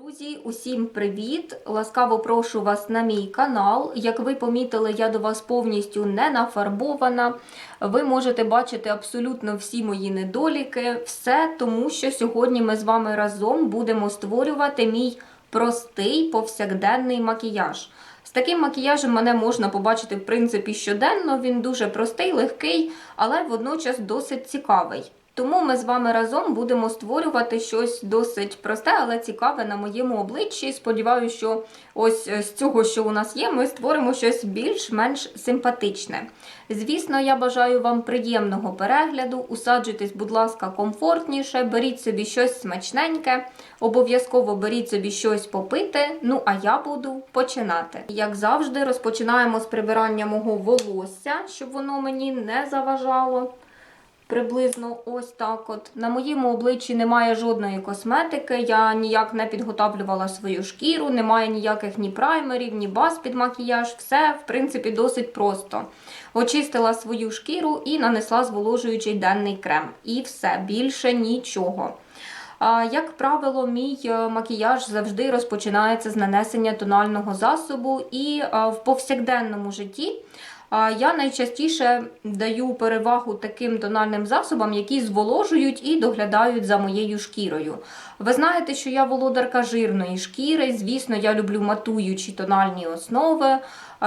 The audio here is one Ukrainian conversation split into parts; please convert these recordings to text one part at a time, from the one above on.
Друзі, усім привіт! Ласкаво прошу вас на мій канал. Як ви помітили, я до вас повністю не нафарбована. Ви можете бачити абсолютно всі мої недоліки. Все тому, що сьогодні ми з вами разом будемо створювати мій простий повсякденний макіяж. З таким макіяжем мене можна побачити, в принципі, щоденно. Він дуже простий, легкий, але водночас досить цікавий. Тому ми з вами разом будемо створювати щось досить просте, але цікаве на моєму обличчі. Сподіваюся, що ось з цього, що у нас є, ми створимо щось більш-менш симпатичне. Звісно, я бажаю вам приємного перегляду. Усаджуйтесь, будь ласка, комфортніше, беріть собі щось смачненьке, обов'язково беріть собі щось попити. Ну а я буду починати. Як завжди, розпочинаємо з прибирання мого волосся, щоб воно мені не заважало. Приблизно ось так от. На моєму обличчі немає жодної косметики, я ніяк не підготавлювала свою шкіру, немає ніяких ні праймерів, ні баз під макіяж. Все, в принципі, досить просто. Очистила свою шкіру і нанесла зволожуючий денний крем. І все, більше нічого. Як правило, мій е, макіяж завжди розпочинається з нанесення тонального засобу, і е, в повсякденному житті я найчастіше даю перевагу таким тональним засобам, які зволожують і доглядають за моєю шкірою. Ви знаєте, що я володарка жирної шкіри. Звісно, я люблю матуючі тональні основи,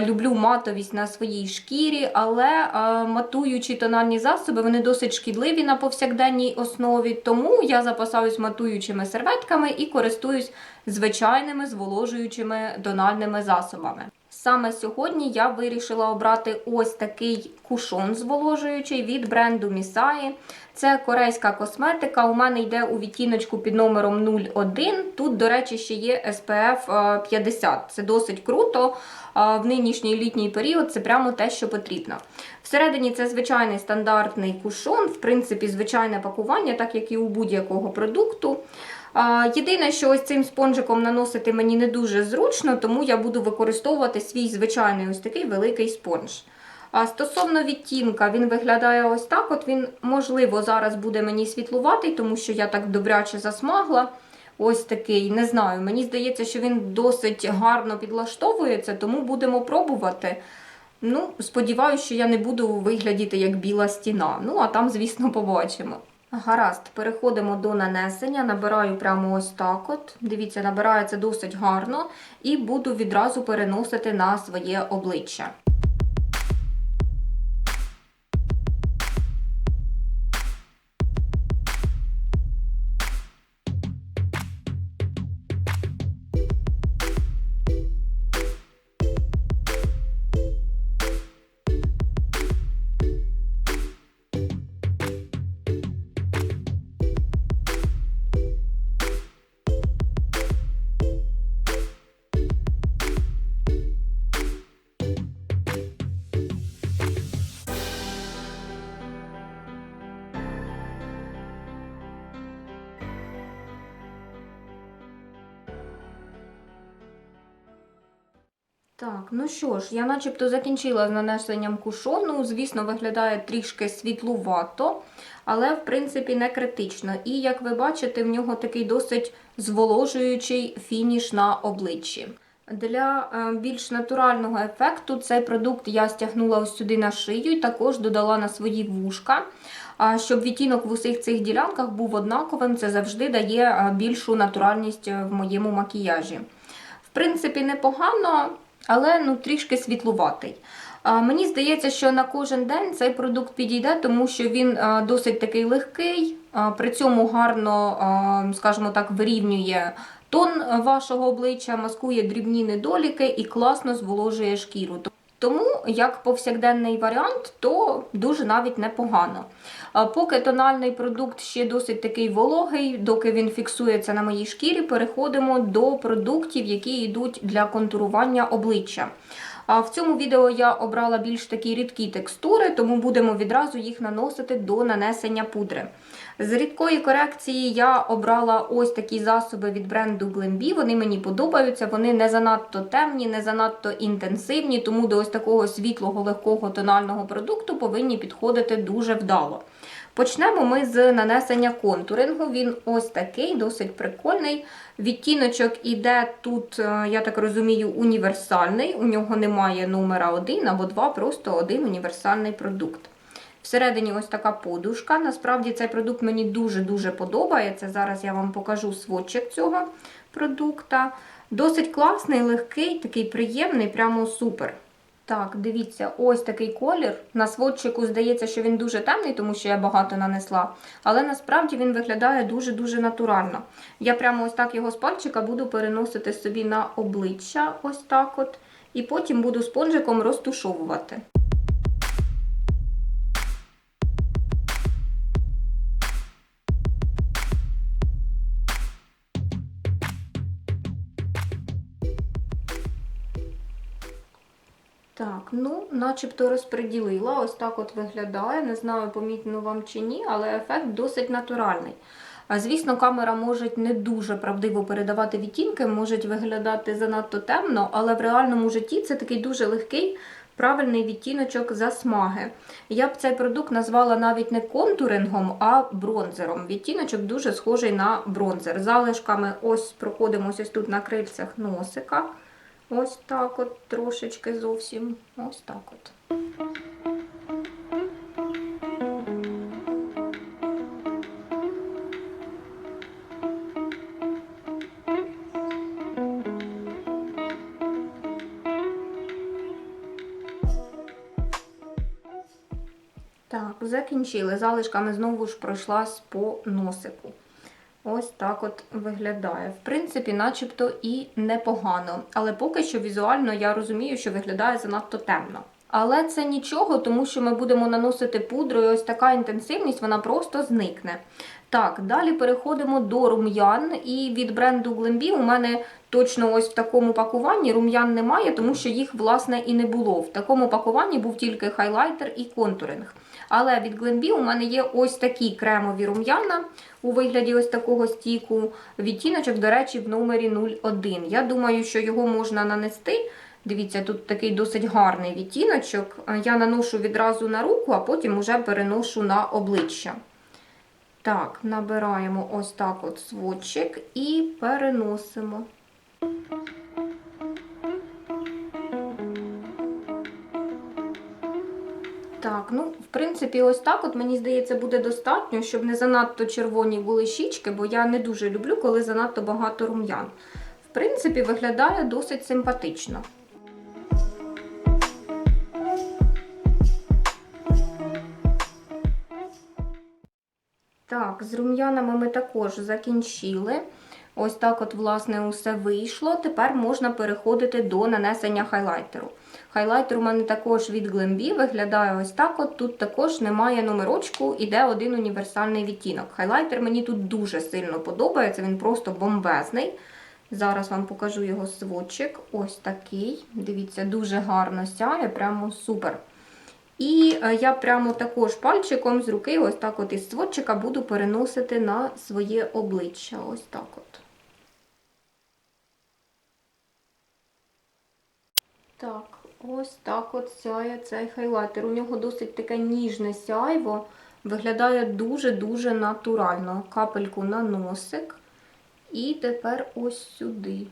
люблю матовість на своїй шкірі, але матуючі тональні засоби вони досить шкідливі на повсякденній основі, тому я запасаюсь матуючими серветками і користуюсь звичайними зволожуючими тональними засобами. Саме сьогодні я вирішила обрати ось такий кушон зволожуючий від бренду Місаї. Це корейська косметика. У мене йде у відтіночку під номером 01. Тут, до речі, ще є SPF 50. Це досить круто. В нинішній літній період це прямо те, що потрібно. Всередині це звичайний стандартний кушон, в принципі, звичайне пакування, так як і у будь-якого продукту. Єдине, що ось цим спонжиком наносити мені не дуже зручно, тому я буду використовувати свій звичайний ось такий великий спонж. А стосовно відтінка, він виглядає ось так. От Він, можливо, зараз буде мені світлуватий, тому що я так добряче засмагла. Ось такий, не знаю. Мені здається, що він досить гарно підлаштовується, тому будемо пробувати. Ну, Сподіваюся, що я не буду виглядіти як біла стіна. Ну, а там, звісно, побачимо. Гаразд, переходимо до нанесення. Набираю прямо ось так. от. Дивіться, набирається досить гарно, і буду відразу переносити на своє обличчя. Так, ну що ж, я начебто закінчила з нанесенням кушону. Звісно, виглядає трішки світлувато, але, в принципі, не критично. І, як ви бачите, в нього такий досить зволожуючий фініш на обличчі. Для е, більш натурального ефекту цей продукт я стягнула ось сюди на шию і також додала на свої вушка. Щоб відтінок в усіх цих ділянках був однаковим, це завжди дає е, більшу натуральність в моєму макіяжі. В принципі, непогано але ну, трішки світлуватий. Мені здається, що на кожен день цей продукт підійде, тому що він досить такий легкий, при цьому гарно, скажімо так, вирівнює тон вашого обличчя, маскує дрібні недоліки і класно зволожує шкіру. Тому, як повсякденний варіант, то дуже навіть непогано. Поки тональний продукт ще досить такий вологий, доки він фіксується на моїй шкірі, переходимо до продуктів, які йдуть для контурування обличчя. В цьому відео я обрала більш такі рідкі текстури, тому будемо відразу їх наносити до нанесення пудри. З рідкої корекції я обрала ось такі засоби від бренду Glambi. Вони мені подобаються, вони не занадто темні, не занадто інтенсивні, тому до ось такого світлого, легкого тонального продукту повинні підходити дуже вдало. Почнемо ми з нанесення контурингу. Він ось такий, досить прикольний. Відтіночок іде тут, е, я так розумію, універсальний. У нього немає номера 1 або 2, просто один універсальний продукт. Всередині ось така подушка. Насправді цей продукт мені дуже-дуже подобається. Зараз я вам покажу сводчик цього продукта. Досить класний, легкий, такий приємний, прямо супер. Так, дивіться, ось такий колір. На сводчику здається, що він дуже темний, тому що я багато нанесла. Але насправді він виглядає дуже-дуже натурально. Я прямо ось так його з пальчика буду переносити собі на обличчя, ось так от. І потім буду спонжиком розтушовувати. Ну, начебто розподілила. Ось так от виглядає. Не знаю, помітно вам чи ні, але ефект досить натуральний. Звісно, камера може не дуже правдиво передавати відтінки, може виглядати занадто темно, але в реальному житті це такий дуже легкий, правильний відтіночок засмаги. Я б цей продукт назвала навіть не контурингом, а бронзером. Відтіночок дуже схожий на бронзер. Залишками ось проходимося тут на крильцях носика. Ось так от, трошечки зовсім. Ось так от. Так, закінчили. Залишками знову ж пройшлась по носику. Ось так от виглядає. В принципі, начебто і непогано. Але поки що візуально я розумію, що виглядає занадто темно. Але це нічого, тому що ми будемо наносити пудру, і ось така інтенсивність вона просто зникне. Так, далі переходимо до рум'ян. І від бренду Glambi у мене точно ось в такому пакуванні рум'ян немає, тому що їх, власне, і не було. В такому пакуванні був тільки хайлайтер і контуринг. Але від Glambi у мене є ось такі кремові рум'яна у вигляді ось такого стіку. Відтіночок, до речі, в номері 01. Я думаю, що його можна нанести. Дивіться, тут такий досить гарний відтіночок. Я наношу відразу на руку, а потім уже переношу на обличчя. Так, набираємо ось так от сводчик і переносимо. Так, ну, в принципі, ось так от, мені здається, буде достатньо, щоб не занадто червоні були щічки, бо я не дуже люблю, коли занадто багато рум'ян. В принципі, виглядає досить симпатично. Так, з рум'янами ми також закінчили. Ось так от, власне, усе вийшло. Тепер можна переходити до нанесення хайлайтеру. Хайлайтер у мене також від Glambi виглядає ось так. от. Тут також немає номерочку, іде один універсальний відтінок. Хайлайтер мені тут дуже сильно подобається, він просто бомбезний. Зараз вам покажу його сводчик. Ось такий. Дивіться, дуже гарно сяє, прямо супер. І е, я прямо також пальчиком з руки, ось так от із сводчика, буду переносити на своє обличчя. Ось так от. Так, ось так от сяє цей хайлайтер. У нього досить таке ніжне сяйво. Виглядає дуже-дуже натурально. Капельку на носик. І тепер ось сюди.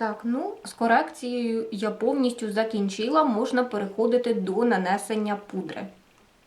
Так, ну, з корекцією я повністю закінчила, можна переходити до нанесення пудри.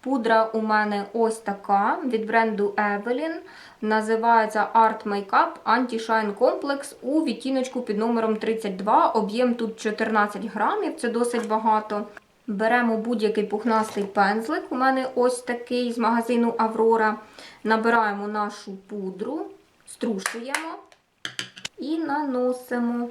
Пудра у мене ось така від бренду Evelyn. Називається Art Makeup Anti-Shine Complex у відтіночку під номером 32. Об'єм тут 14 грамів, це досить багато. Беремо будь-який пухнастий пензлик. У мене ось такий з магазину Аврора. Набираємо нашу пудру, струшуємо і наносимо.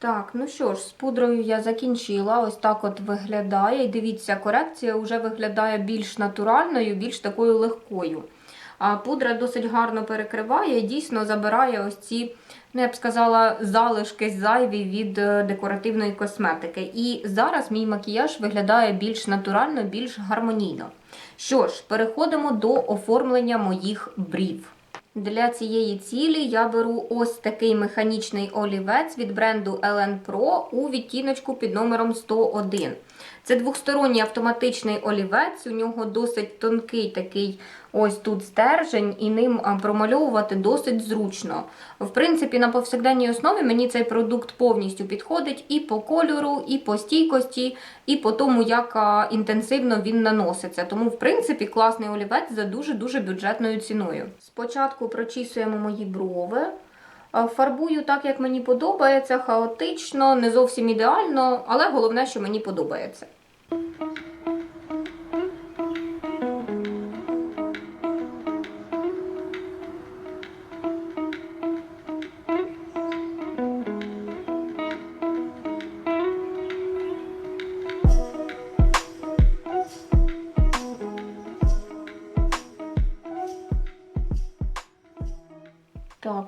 Так, ну що ж, з пудрою я закінчила. Ось так от виглядає. І дивіться, корекція вже виглядає більш натуральною, більш такою легкою. А пудра досить гарно перекриває і дійсно забирає ось ці ну я б сказала, залишки зайві від е, декоративної косметики. І зараз мій макіяж виглядає більш натурально, більш гармонійно. Що ж, переходимо до оформлення моїх брів. Для цієї цілі я беру ось такий механічний олівець від бренду LN Pro у відтіночку під номером 101. Це двохсторонній автоматичний олівець, у нього досить тонкий такий ось тут стержень, і ним промальовувати досить зручно. В принципі, на повсякденній основі мені цей продукт повністю підходить і по кольору, і по стійкості, і по тому, як інтенсивно він наноситься. Тому, в принципі, класний олівець за дуже-дуже бюджетною ціною. Спочатку прочісуємо мої брови. Фарбую так, як мені подобається, хаотично, не зовсім ідеально, але головне, що мені подобається. Так,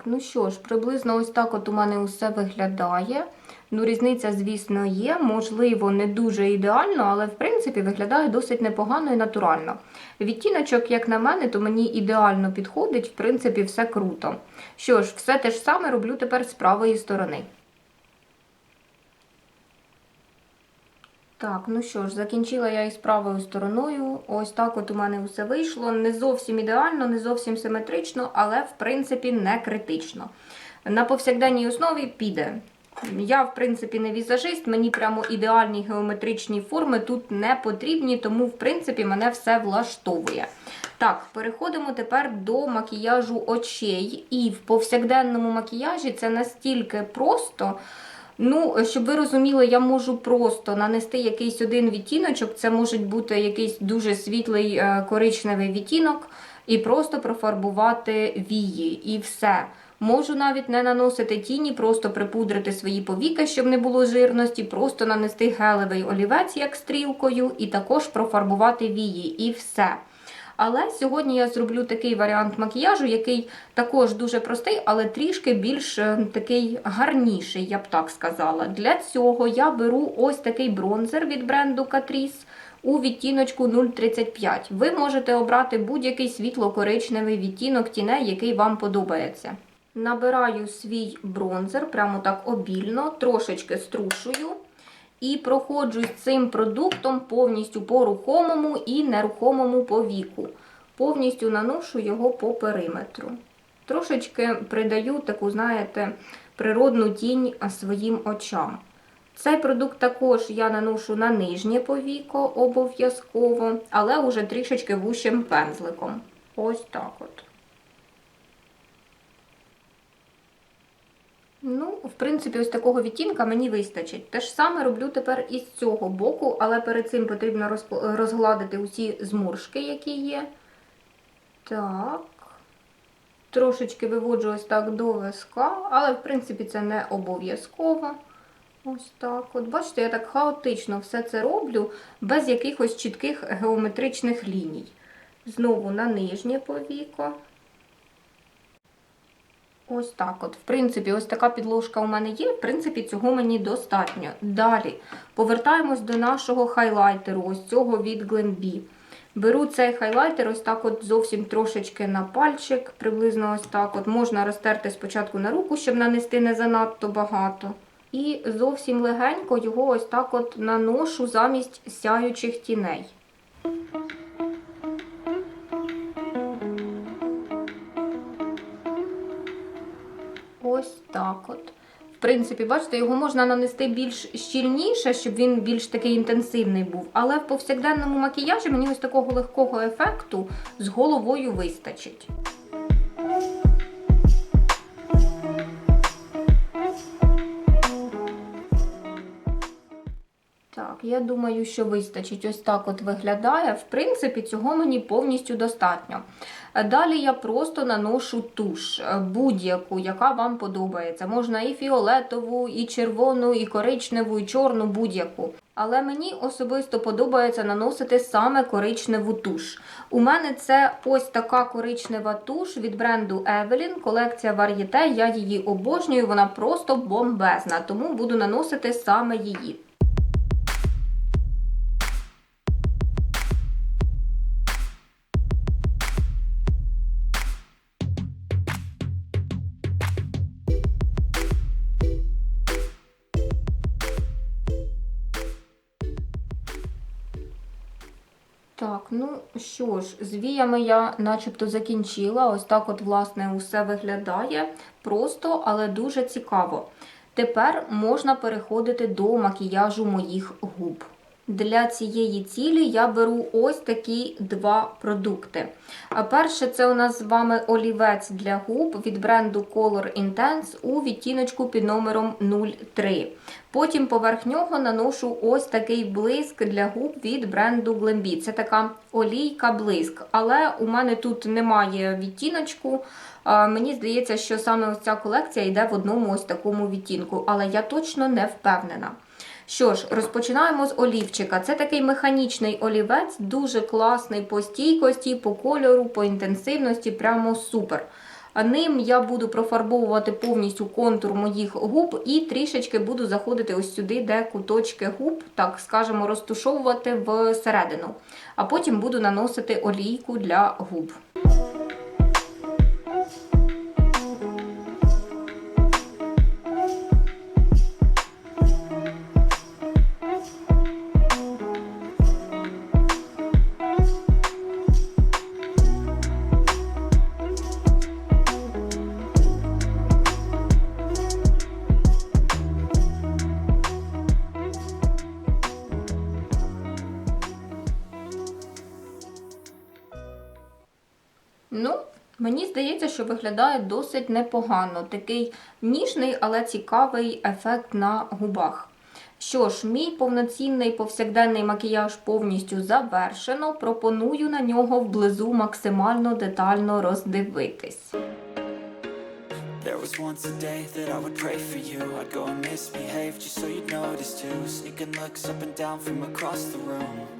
ну що ж, приблизно ось так от у мене усе виглядає. Ну, різниця, звісно, є. Можливо, не дуже ідеально, але в принципі виглядає досить непогано і натурально. Відтіночок, як на мене, то мені ідеально підходить, в принципі, все круто. Що ж, все те ж саме роблю тепер з правої сторони. Так, ну що ж, закінчила я із правою стороною. Ось так от у мене все вийшло. Не зовсім ідеально, не зовсім симетрично, але в принципі не критично. На повсякденній основі піде. Я, в принципі, не візажист, мені прямо ідеальні геометричні форми тут не потрібні, тому, в принципі, мене все влаштовує. Так, переходимо тепер до макіяжу очей. І в повсякденному макіяжі це настільки просто. Ну, щоб ви розуміли, я можу просто нанести якийсь один відтіночок, це може бути якийсь дуже світлий е, коричневий відтінок, і просто профарбувати вії, і все. Можу навіть не наносити тіні, просто припудрити свої повіки, щоб не було жирності, просто нанести гелевий олівець як стрілкою, і також профарбувати вії, і все. Але сьогодні я зроблю такий варіант макіяжу, який також дуже простий, але трішки більш е, такий гарніший, я б так сказала. Для цього я беру ось такий бронзер від бренду Catrice у відтіночку 0,35. Ви можете обрати будь-який світло-коричневий відтінок тіней, який вам подобається. Набираю свій бронзер, прямо так обільно, трошечки струшую. І проходжусь цим продуктом повністю по рухомому і нерухомому повіку. Повністю наношу його по периметру. Трошечки придаю таку, знаєте, природну тінь своїм очам. Цей продукт також я наношу на нижнє повіко обов'язково, але уже трішечки вущим пензликом. Ось так от. Ну, в принципі, ось такого відтінка мені вистачить. Те ж саме роблю тепер із цього боку, але перед цим потрібно розгладити усі зморшки, які є. Так. Трошечки виводжу ось так до виска, але, в принципі, це не обов'язково. Ось так. От бачите, я так хаотично все це роблю, без якихось чітких геометричних ліній. Знову на нижнє повіко. Ось так от. В принципі, ось така підложка у мене є. В принципі, цього мені достатньо. Далі повертаємось до нашого хайлайтеру, ось цього від Glambi. Беру цей хайлайтер, ось так от зовсім трошечки на пальчик, приблизно ось так от. Можна розтерти спочатку на руку, щоб нанести не занадто багато. І зовсім легенько його ось так от наношу замість сяючих тіней. Ось так от. В принципі, бачите, його можна нанести більш щільніше, щоб він більш такий інтенсивний був. Але в повсякденному макіяжі мені ось такого легкого ефекту з головою вистачить. Я думаю, що вистачить. Ось так от виглядає. В принципі, цього мені повністю достатньо. Далі я просто наношу туш, е, будь-яку, яка вам подобається. Можна і фіолетову, і червону, і коричневу, і чорну, будь-яку. Але мені особисто подобається наносити саме коричневу туш. У мене це ось така коричнева туш від бренду Evelyn, колекція Varieté. Я її обожнюю, вона просто бомбезна, тому буду наносити саме її. Що ж, з віями я начебто закінчила. Ось так от, власне, усе виглядає просто, але дуже цікаво. Тепер можна переходити до макіяжу моїх губ. Для цієї цілі я беру ось такі два продукти. Перше, це у нас з вами олівець для губ від бренду Color Intense у відтіночку під номером 03. Потім поверх нього наношу ось такий блиск для губ від бренду Glambi. Це така олійка блиск. Але у мене тут немає відтіночку. Мені здається, що саме ось ця колекція йде в одному ось такому відтінку, але я точно не впевнена. Що ж, розпочинаємо з олівчика. Це такий механічний олівець, дуже класний по стійкості, по кольору, по інтенсивності, прямо супер. А Ним я буду профарбовувати повністю контур моїх губ і трішечки буду заходити ось сюди, де куточки губ, так скажемо, розтушовувати всередину. А потім буду наносити олійку для губ. Мені здається, що виглядає досить непогано. Такий ніжний, але цікавий ефект на губах. Що ж, мій повноцінний повсякденний макіяж повністю завершено. Пропоную на нього вблизу максимально детально роздивитись. There was once a day that I would pray for you I'd go and misbehave just so you'd notice too Sneaking looks up and down from across the room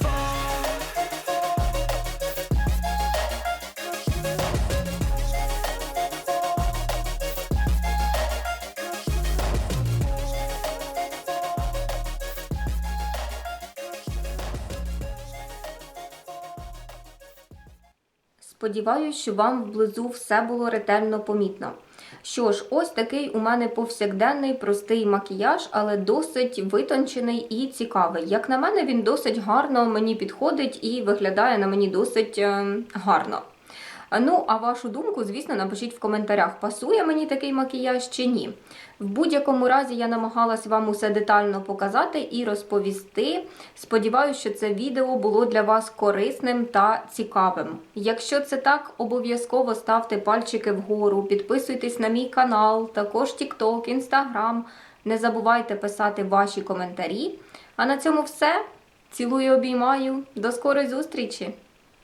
fall. Сподіваюсь, що вам вблизу все було ретельно помітно. Що ж, ось такий у мене повсякденний простий макіяж, але досить витончений і цікавий. Як на мене, він досить гарно мені підходить і виглядає на мені досить е, гарно. Ну, а вашу думку, звісно, напишіть в коментарях, пасує мені такий макіяж чи ні. В будь-якому разі я намагалась вам усе детально показати і розповісти. Сподіваюся, що це відео було для вас корисним та цікавим. Якщо це так, обов'язково ставте пальчики вгору, підписуйтесь на мій канал, також TikTok, Instagram. Не забувайте писати ваші коментарі. А на цьому все. Цілую, обіймаю. До скорої зустрічі!